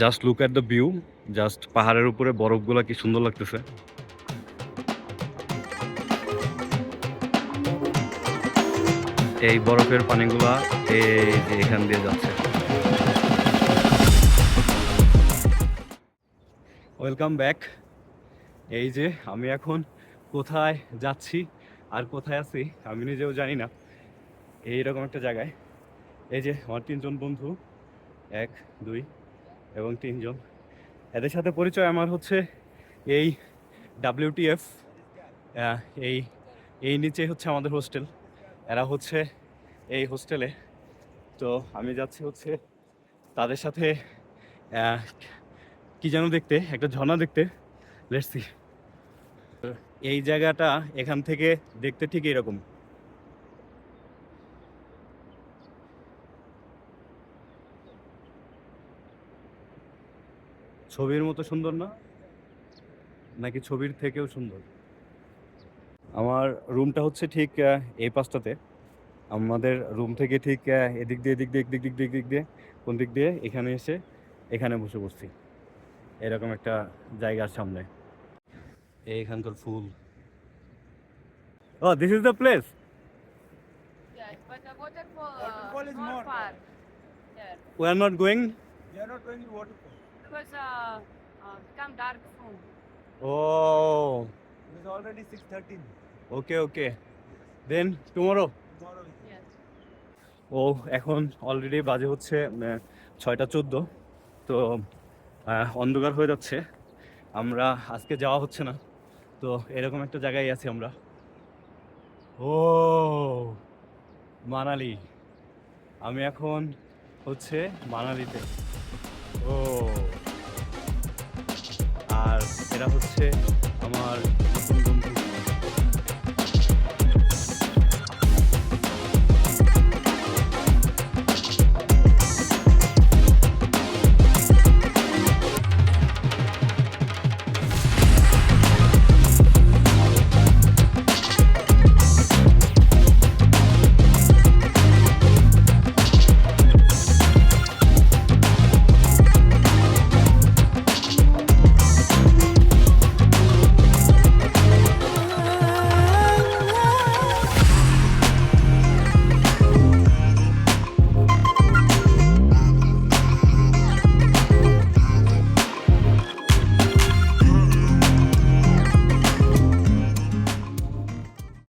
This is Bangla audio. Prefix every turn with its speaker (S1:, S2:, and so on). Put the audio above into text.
S1: Just look at the view just পাহাড়ের উপরে বরফগুলো কি সুন্দর লাগতেছে। এই বরফের পানিগুলা এই যে এখান দিয়ে যাচ্ছে। ওয়েলকাম ব্যাক এই যে আমি এখন কোথায় যাচ্ছি আর কোথায় আছি আমি নিজেও জানি না। এইরকম একটা জায়গায়। এই যে আমার তিনজন বন্ধু। এক, দুই এবং তিনজন। এদের সাথে পরিচয় আমার হচ্ছে এই ডাব্লিউটিএফ এই এই নিচে হচ্ছে আমাদের হোস্টেল। এরা হচ্ছে এই হোস্টেলে। তো আমি যাচ্ছি হচ্ছে তাদের সাথে কি যেন দেখতে, একটা ঝর্ণা দেখতে। লেটসি এই জায়গাটা এখান থেকে দেখতে ঠিক এরকম। ছবির মতো সুন্দর না? নাকি ছবির থেকেও সুন্দর? আমার রুমটা হচ্ছে ঠিক এই পাশটাতে। আমাদের রুম থেকে ঠিক এদিক দিয়ে এদিক দিয়ে এদিক দিক দিয়ে দিক দিয়ে কোন দিক দিয়ে? এখানে এসে এখানে বসে বসছি এরকম একটা জায়গার সামনে। এই এখানকার ফুল। ও this is the place are not going
S2: They are not going to waterfall.
S3: Because uh, uh, become dark soon.
S1: Oh
S2: It is already 6.13.
S1: Okay okay then tomorrow
S2: Tomorrow?
S3: Yes.
S1: ও এখন অলরেডি বাজে হচ্ছে ছয়টা চোদ্দ। তো অন্ধকার হয়ে যাচ্ছে। আমরা আজকে যাওয়া হচ্ছে না। তো এরকম একটা জায়গায় আছি আমরা। ও মানালি। আমি এখন হচ্ছে মানালিতে। ও। আর এরা হচ্ছে আমার